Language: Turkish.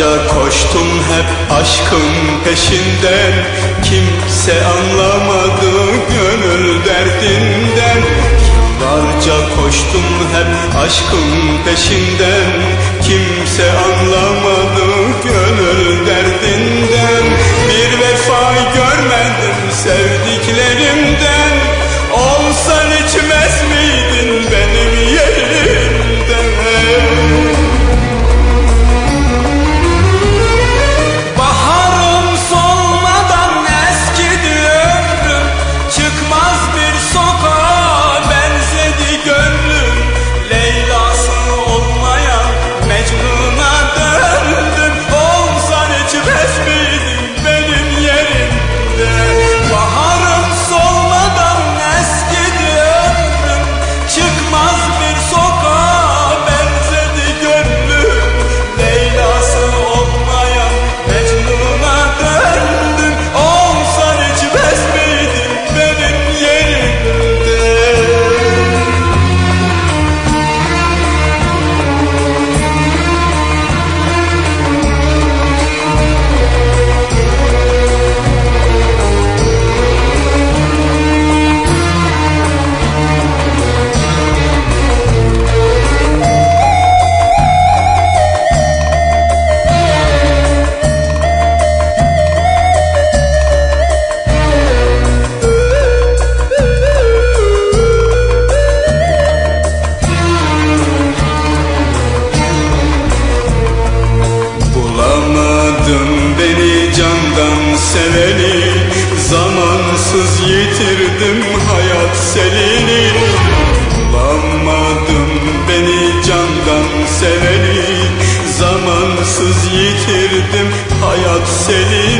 Yalnızca koştum hep aşkın peşinden. Kimse anlamadı gönül derdinden. Yıllarca koştum hep aşkın peşinden. Kimse anlamadı Yitirdim hayat selini. Bulamadım beni candan seveni. Zamansız yitirdim hayat selini.